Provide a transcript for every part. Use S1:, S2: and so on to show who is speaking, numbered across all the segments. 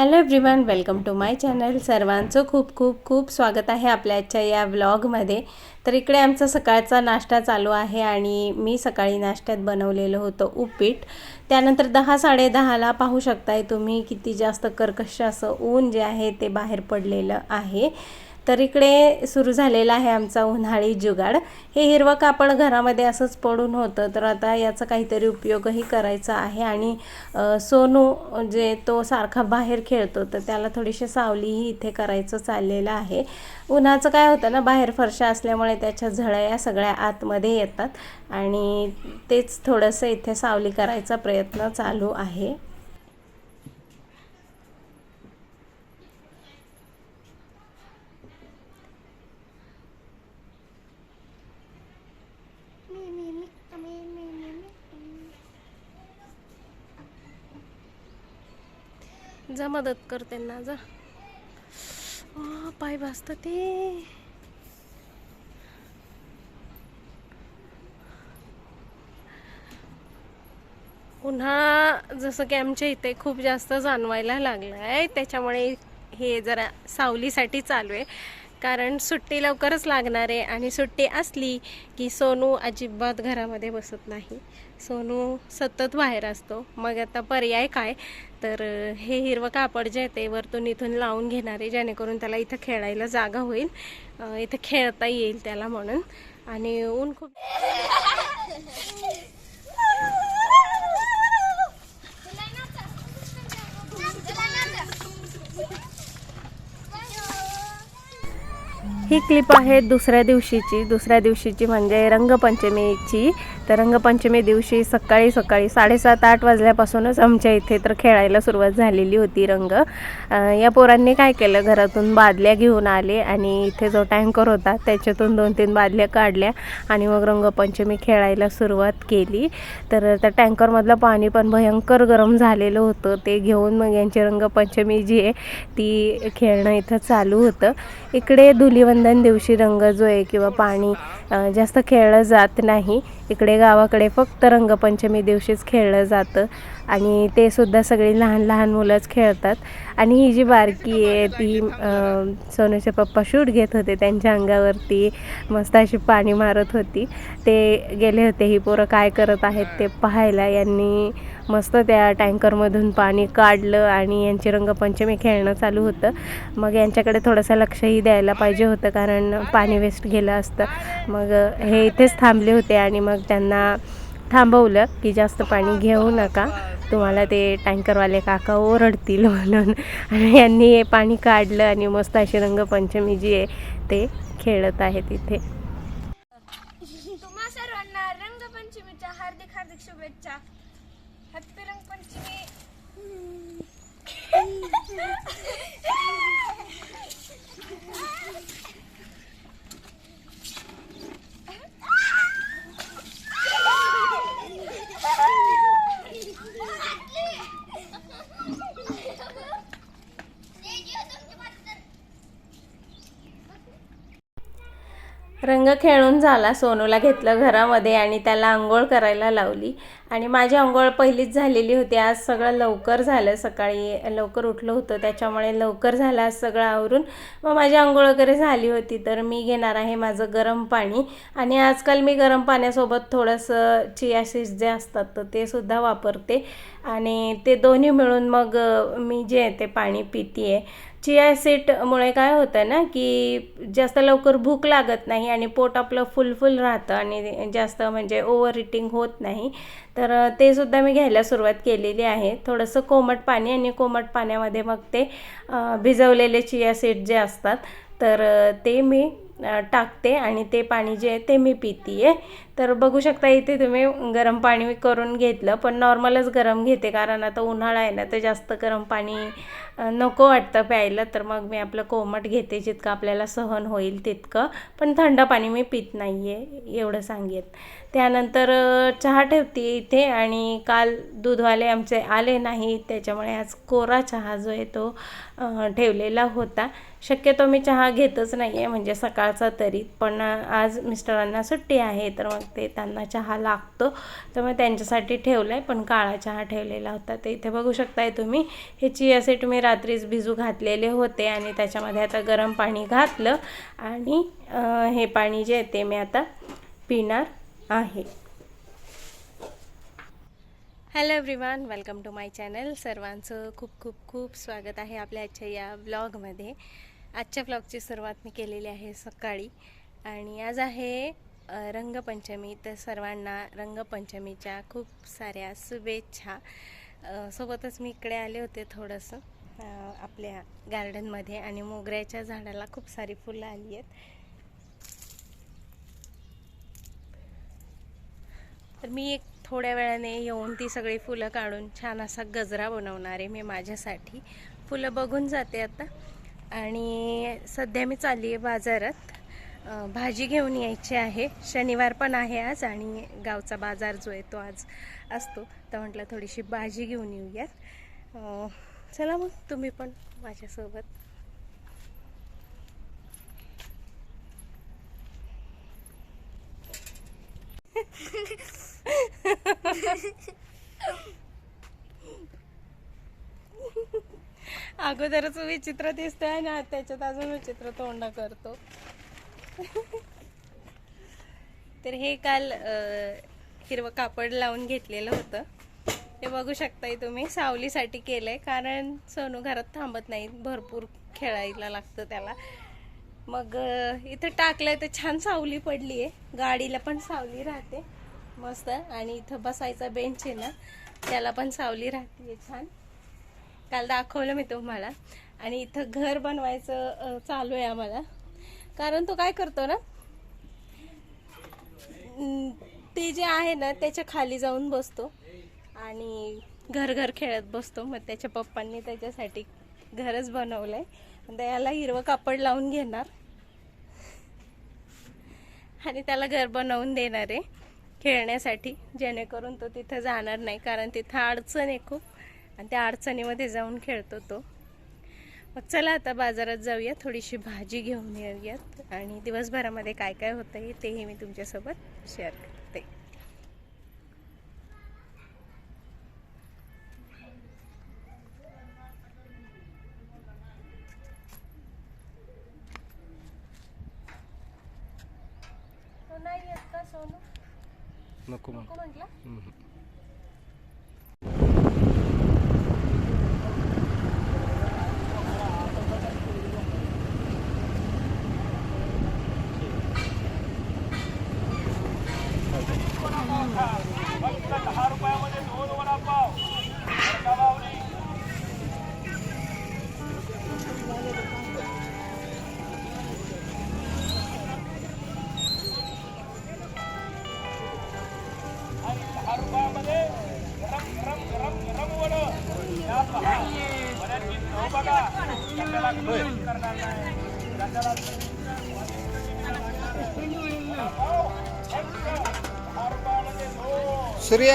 S1: Hello everyone welcome to my channel सर्वांचं खूप खूप खूप स्वागत आहे आपल्या आजच्या या व्लॉगमध्ये तर इकडे आमचा सकाळचा नाश्ता चालू आहे आणि मी सकाळी नाश्त्यात बनवलेलं होतं उपीट. त्यानंतर दहा साडेदहाला पाहू शकताय तुम्ही किती जास्त कर्कश असं ऊन जे आहे ते बाहेर पडलेलं आहे. तर इकडे सुरू झालेला आहे आमचा उन्हाळी जुगाड. हे हिरवं कापड घरामध्ये असंच पडून होतं तर आता याचा काहीतरी उपयोगही करायचा आहे. आणि सोनू जे तो सारखा बाहेर खेळतो तर त्याला थोडीशी सावलीही इथे करायचं चाललेलं आहे. उन्हाचं काय होतं ना बाहेर फरशा असल्यामुळे त्याच्या झळया सगळ्या आतमध्ये येतात. आणि तेच थोडंसं इथे सावली करायचा प्रयत्न चालू आहे. जा मदत कर त्यांना जा. पाय भाजतं ते. उन्हाळा जसं की आमच्या इथे खूप जास्त जाणवायला लागला आहे त्याच्यामुळे हे जरा सावलीसाठी चालू आहे. कारण सुट्टी लवकरच लागणार आहे आणि सुट्टी असली की सोनू अजिबात घरामध्ये बसत नाही. सोनू सतत बाहेर असतो. मग आता पर्याय काय? तर हे हिरवं कापड जे आहे ते वरतून इथून लावून घेणार आहे जेणेकरून त्याला इथं खेळायला जागा होईल. इथं खेळता येईल त्याला म्हणून. आणि ऊन खूप ही क्लिप आहे दुसऱ्या दिवशीची. दुसऱ्या दिवशीची म्हणजे रंगपंचमीची. तर रंगपंचमी दिवशी सकाळी सकाळी साडेसात आठ वाजल्यापासूनच आमच्या इथे तर खेळायला सुरुवात झालेली होती रंग. या पोरांनी काय केलं? घरातून बादल्या घेऊन आले आणि इथे जो टँकर होता त्याच्यातून दोन तीन बादल्या काढल्या आणि मग रंगपंचमी खेळायला सुरुवात केली. तर त्या टँकरमधलं पाणी पण भयंकर गरम झालेलं होतं. ते घेऊन मग यांची रंगपंचमी जी आहे ती खेळणं इथं चालू होतं. इकडे रक्षाबंधन दिवशी रंग जो आहे किंवा पाणी जास्त खेळलं जात नाही. इकडे गावाकडे फक्त रंगपंचमी दिवशीच खेळलं जातं. आणि ते सुद्धा सगळी लहान लहान मुलंच खेळतात. आणि ही जी बारकी आहे ती सोनूचे पप्पा शूट घेत होते. त्यांच्या अंगावरती मस्त अशी पाणी मारत होती. ते गेले होते ही पोरं काय करत आहेत ते पाहायला. यांनी मस्त त्या टँकरमधून पाणी काढलं आणि यांची रंगपंचमी खेळणं चालू होतं. मग यांच्याकडे थोडंसं लक्षही द्यायला पाहिजे होतं कारण पाणी वेस्ट गेलं असतं. मग हे इथेच थांबले होते आणि मग त्यांना थांबवलं की जास्त पाणी घेऊ नका. तुम्हाला ते टँकरवाले काका ओरडतील म्हणून. आणि यांनी हे पाणी काढलं आणि मस्त अशी रंगपंचमी जी आहे ते खेळत आहेत इथे
S2: तुम्हा सर्वांना रंगपंचमीच्या हार्दिक हार्दिक शुभेच्छा हॅपी रंगपंचमी
S1: रंग खेळून झाला. सोनूला घेतलं घरामध्ये आणि त्याला आंघोळ करायला लावली. आणि माझी आंघोळ पहिलीच झालेली होती. आज सगळं लवकर झालं. सकाळी लवकर उठलं होतं. त्याच्यामुळे लवकर झालं. आज सगळं आवरून मग माझी आंघोळ वगैरे झाली होती. तर मी घेणार आहे माझं गरम पाणी. आणि आजकाल मी गरम पाण्यासोबत थोडंसं चिया सीड्स जे असतात तर ते सुद्धा वापरते. आणि ते दोन्ही मिळून मग मी जे आहे ते पाणी पिते आहे चिया सीटमुळे काय होतं ना की जास्त लवकर भूक लागत नाही आणि पोट आपलं फुलफुल राहतं आणि जास्त म्हणजे ओव्हर इटिंग होत नाही. तर ते सुद्धा मी घ्यायला सुरुवात केलेली आहे. थोडंसं कोमट पाणी आणि कोमट पाण्यामध्ये मग ते भिजवलेले चिया सीट जे असतात तर ते मी टाकते आणि ते पाणी जे आहे ते मी पिते आहे तर बघू शकता इथे तुम्ही गरम पाणी करून घेतलं पण नॉर्मलच गरम घेते कारण आता उन्हाळा आहे ना तर जास्त गरम पाणी नको वाटतं प्यायला. तर मग मी आपलं कोमट घेते जितकं आपल्याला सहन होईल तितकं. पण थंड पाणी मी पित नाही आहे एवढं सांगेन. त्यानंतर चहा ठेवते इथे आणि काल दूधवाले आमचे आले नाही त्याच्यामुळे आज कोरा चहा जो आहे तो ठेवलेला होता. शक्यतो मी चहा घेतच नाही आहे म्हणजे सकाळचा तरी. पण आज मिस्टरांना सुट्टी आहे तर मग ते त्यांना चहा लागतो. तर मग त्यांच्यासाठी ठेवला आहे पण काळा चहा ठेवलेला होता. ते इथे बघू शकताय तुम्ही हे चिया सीड मी रात्रीच भिजू घातलेले होते आणि त्याच्यामध्ये आता गरम पाणी घातलं. आणि हे पाणी जे आहे ते मी आता पिणार आहे. Hello everyone welcome to my channel सर्वांचं खूप खूप खूप स्वागत आहे आपल्या आजच्या या ब्लॉगमध्ये आजच्या ब्लॉगची सुरुवात मी केलेली आहे सकाळी. आणि आज आहे रंगपंचमी. तर सर्वांना रंगपंचमीच्या खूप साऱ्या शुभेच्छा. सोबतच मी इकडे आले होते थोडंसं आपल्या गार्डनमध्ये आणि मोगऱ्याच्या झाडाला खूप सारी फुलं आली आहेत. तर मी एक थोड्या वेळाने येऊन ती सगळी फुलं काढून छान असा गजरा बनवणार आहे मी माझ्यासाठी. फुलं बघून जाते आता. आणि सध्या मी चालली आहे बाजारात. भाजी घेऊन यायची आहे. शनिवार पण आहे आज आणि गावचा बाजार जो आहे तो आज असतो. तर म्हटलं थोडीशी भाजी घेऊन येऊयात. चला मग तुम्ही पण माझ्यासोबत. अगोदरच विचित्र दिसतोय आणि त्याच्यात अजून विचित्र तोंड करतो. तर हे काल हिरवं कापड लावून घेतलेलं होतं. हे बघू शकताय तुम्ही सावलीसाठी केलंय कारण सोनू घरात थांबत नाही भरपूर खेळायला लागतं त्याला. मग इथं टाकलंय तर छान सावली पडली आहे गाडीला पण सावली राहते मस्त. आणि इथं बसायचा बेंच आहे ना त्याला पण सावली राहते छान. काल दाखवलं मी तुम्हाला. आणि इथं घर बनवायचं चालू आहे आम्हाला. कारण तो काय करतो ना ते जे आहे ना त्याच्याखाली जाऊन बसतो. आणि घर घर खेळत बसतो. मग त्याच्या पप्पांनी त्याच्यासाठी घरच बनवलं आहे याला हिरवं कापड लावून घेणार. आणि त्याला घर बनवून देणार आहे खेळण्यासाठी. जेणेकरून तो तिथं जाणार नाही कारण तिथं अडचण आहे खूप. आणि त्या अडचणीमध्ये जाऊन खेळतो तो. मग चला आता बाजारात जाऊया थोडीशी भाजी घेऊन येऊयात. आणि दिवसभरामध्ये काय काय होतं आहे तेही मी तुमच्यासोबत शेअर करते.
S3: नको
S1: नको म्हटलं?
S3: ಸೂರ್ಯ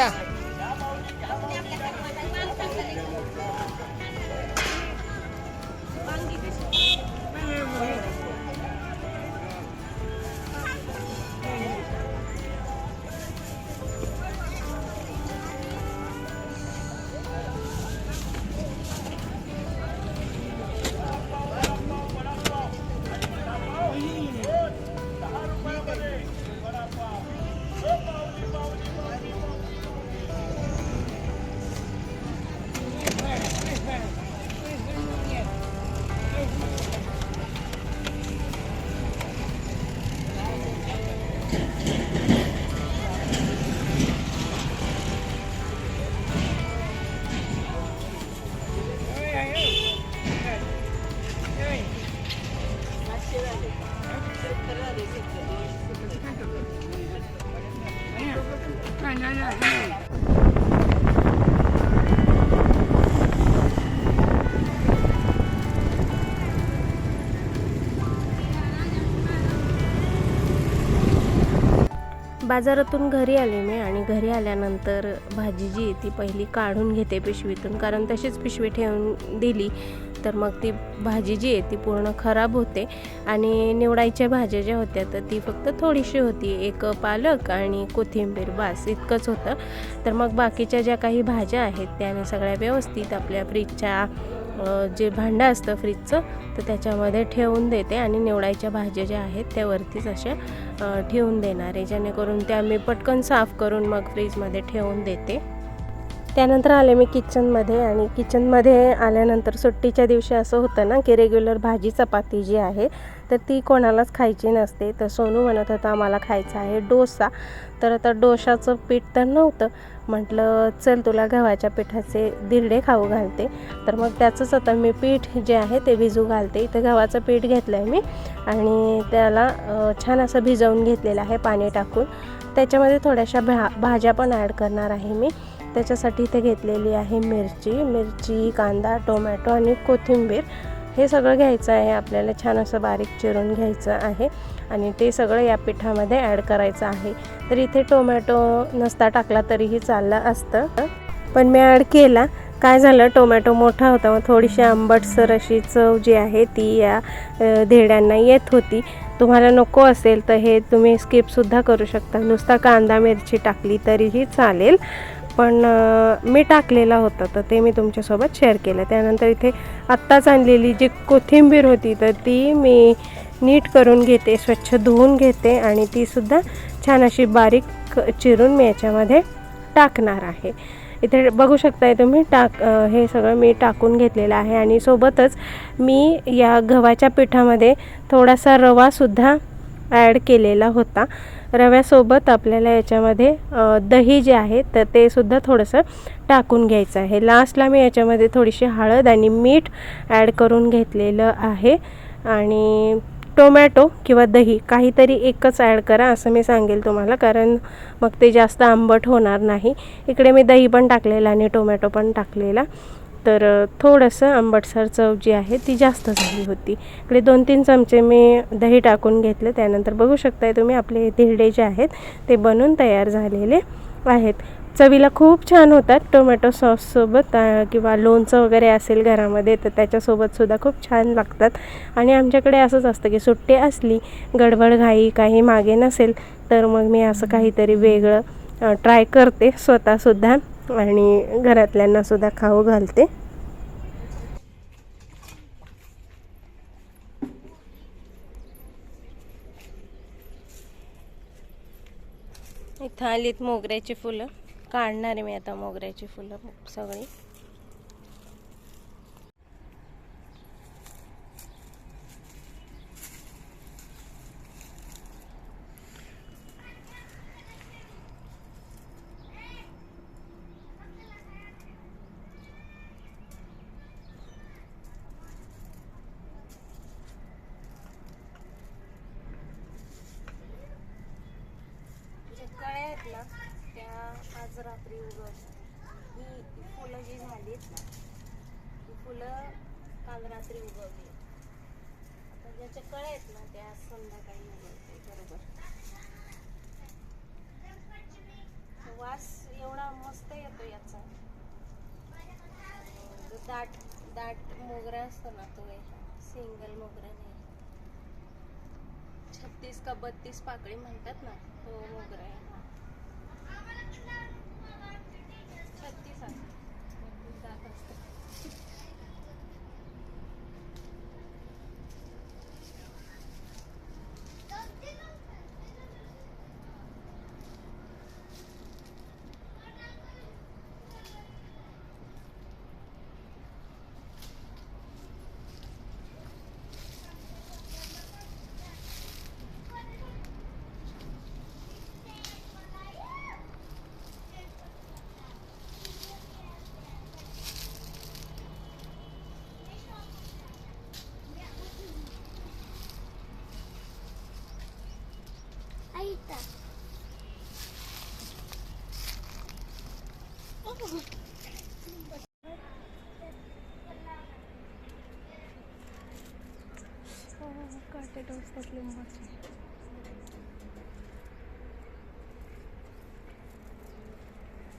S1: बाजारातून घरी आले मी आणि घरी आल्यानंतर भाजी जी आहे ती पहिली काढून घेते पिशवीतून. कारण तशीच पिशवी ठेवून दिली तर मग ती भाजी जी आहे ती पूर्ण खराब होते. आणि निवडायच्या भाज्या ज्या होत्या तर ती फक्त थोडीशी होती. एक पालक आणि कोथिंबीर बास इतकंच होतं. तर मग बाकीच्या ज्या काही भाज्या आहेत त्या मी सगळ्या व्यवस्थित आपल्या फ्रीजच्या जे भांडं असतं फ्रीजचं तर त्याच्यामध्ये ठेवून देते आणि निवडायच्या भाज्या ज्या आहेत त्या वरतीच अशा ठेवून देणार आहे. जेणेकरून त्या मी पटकन साफ करून मग फ्रीजमध्ये ठेवून देते. त्यानंतर आले मी किचनमध्ये आणि किचनमध्ये आल्यानंतर सुट्टीच्या दिवशी असं होतं ना की रेग्युलर भाजी चपाती जी आहे तर ती कोणालाच खायची नसते. तर सोनू म्हणत होता आम्हाला खायचा आहे डोसा. तर आता डोशाचं पीठ तर नव्हतं. म्हटलं चल तुला गव्हाच्या पिठाचे दिरडे खाऊ घालते. तर मग त्याचंच आता मी पीठ जे आहे ते भिजू घालते. इथं गव्हाचं पीठ घेतलं आहे मी आणि त्याला छान असं भिजवून घेतलेलं आहे पाणी टाकून. त्याच्यामध्ये थोड्याशा भा भाज्या पण ॲड करणार आहे मी. त्याच्यासाठी इथे घेतलेली आहे मिरची. मिरची कांदा टोमॅटो आणि कोथिंबीर. हे सगळं घ्यायचं आहे. आपल्याला छान असं बारीक चिरून घ्यायचं आहे. आणि ते सगळं या पिठामध्ये ॲड करायचं आहे. तर इथे टोमॅटो नसता टाकला तरीही चाललं असतं. पण मी ॲड केला. काय झालं? टोमॅटो मोठा होता. मग थोडीशी आंबटसर अशी चव जी आहे ती या धेड्यांना येत होती. तुम्हाला नको असेल तर हे तुम्ही स्किपसुद्धा करू शकता. नुसता कांदा मिरची टाकली तरीही चालेल. पण मी टाकलेला होता तर ते मी तुमच्यासोबत शेअर केलं. त्यानंतर इथे आत्ताच आणलेली जी कोथिंबीर होती तर ती मी नीट करून घेते स्वच्छ धुवून घेते आणि तीसुद्धा छान अशी बारीक चिरून मी याच्यामध्ये टाकणार आहे. इथे बघू शकताय तुम्ही टाक हे सगळं मी टाकून घेतलेलं आहे आणि सोबतच मी या गव्हाच्या पिठामध्ये थोडासा रवासुद्धा ॲड केलेला होता. रव्यासोबत आपल्याला याच्यामध्ये दही जे आहे तर ते सुद्धा थोडंसं टाकून घ्यायचं आहे. लास्टला मी याच्यामध्ये थोडीशी हळद आणि मीठ ॲड करून घेतलेलं आहे. आणि टोमॅटो किंवा दही काहीतरी एकच ॲड करा असं मी सांगेल तुम्हाला कारण मग ते जास्त आंबट होणार नाही. इकडे मी दही पण टाकलेलं आणि टोमॅटो पण टाकलेला. तर थोडंसं आंबटसर चव जी आहे ती जास्त झाली होती. इकडे दोन तीन चमचे मी दही टाकून घेतले. त्यानंतर बघू शकताय तुम्ही आपले धिरडे जे आहेत ते बनून तयार झालेले आहेत. चवीला खूप छान होतात. टोमॅटो सॉससोबत किंवा लोणचं वगैरे असेल घरामध्ये तर त्याच्यासोबतसुद्धा खूप छान लागतात. आणि आमच्याकडे असंच असतं की सुट्टी असली गडबड घाई काही मागे नसेल तर मग मी असं काहीतरी वेगळं ट्राय करते स्वतःसुद्धा. आणि घरातल्यांनासुद्धा खाऊ घालते. इथं आलीत मोगऱ्याची फुलं. काढणार आहे मी आता मोगऱ्याची फुलं सगळी ज्या झाला त्या आज रात्री उगवल्या ही फुलं जी झालीत ना ही फुलं काल रात्री उगवली. आता ज्याच्या कळ्या आहेत ना त्या आज संध्याकाळी उगवते बरोबर. वास एवढा मस्त येतो याचा. दाट दाट मोगरा असतो ना तो सिंगल मोगरा नाही. छत्तीस का बत्तीस पाकळी म्हणतात ना तो मोगरा आहे. छत्तीस आहे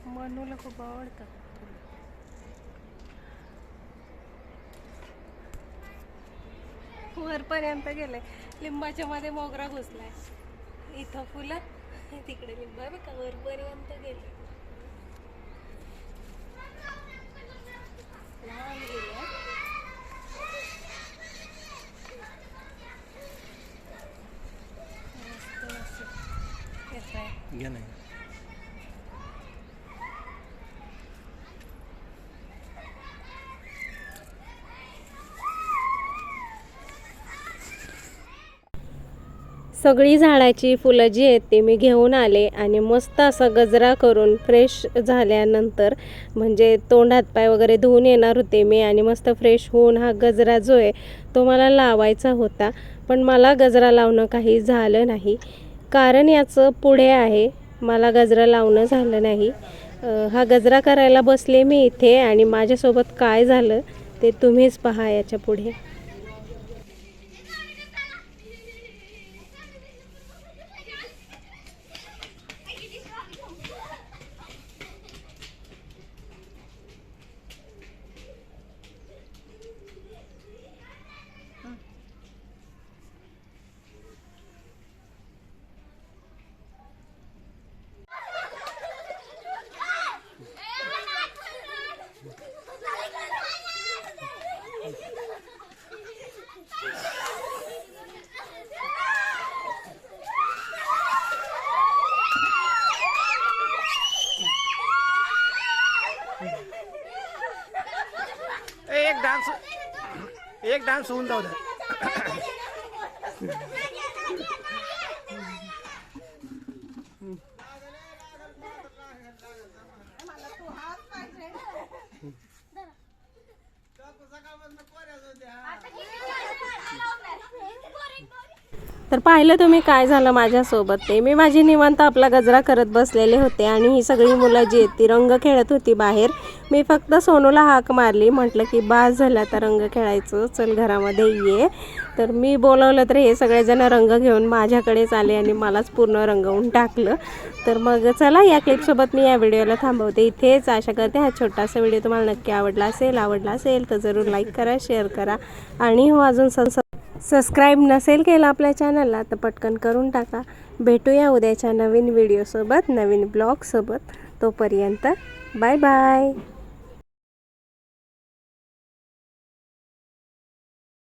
S1: मनूला खूप आवडतात. वरपर्यंत गेलंय. लिंबाच्या मध्ये मोगरा घुसलाय. इथं फुलं तिकडे लिंबा. आहे बघा वरपर्यंत गेलं लांब गेले मस्त असं येत आहे
S3: घे नाही
S1: सगळी झाडाची फुलं जी आहेत ती मी घेऊन आले आणि मस्त असा गजरा करून फ्रेश झाल्यानंतर म्हणजे तोंड हातपाय वगैरे धुवून येणार होते मी आणि मस्त फ्रेश होऊन हा गजरा जो आहे तो मला लावायचा होता. पण मला गजरा लावणं काही झालं नाही. कारण याचं पुढे आहे मला गजरा लावणं झालं नाही. हा गजरा करायला बसले मी इथे आणि माझ्यासोबत काय झालं ते तुम्हीच पहा
S3: याच्यापुढे. डान्स एक डान्स होऊन जाऊ
S1: तर पाहिलं तुम्ही काय झालं माझ्यासोबत ते. मी माझी निवांत आपला गजरा करत बसलेले होते आणि ही सगळी मुलं जी ती रंग खेळत होती बाहेर. मी फक्त सोनूला हाक मारली. म्हटलं की बास झाला आता रंग खेळायचं. चल घरामध्ये ये. तर मी बोलवलं तर हे सगळेजण रंग घेऊन माझ्याकडेच आले आणि मलाच पूर्ण रंगवून टाकलं. तर मग चला या क्लिपसोबत मी या व्हिडिओला थांबवते. इथेच आशा करते हा छोटासा व्हिडिओ तुम्हाला नक्की आवडला असेल. आवडला असेल तर जरूर लाईक करा शेअर करा. आणि हो अजून सं सबस्क्राईब नसेल केलं आपल्या चॅनलला तर पटकन करून टाका. भेटूया उद्याच्या नवीन व्हिडिओसोबत नवीन ब्लॉगसोबत तोपर्यंत बाय बाय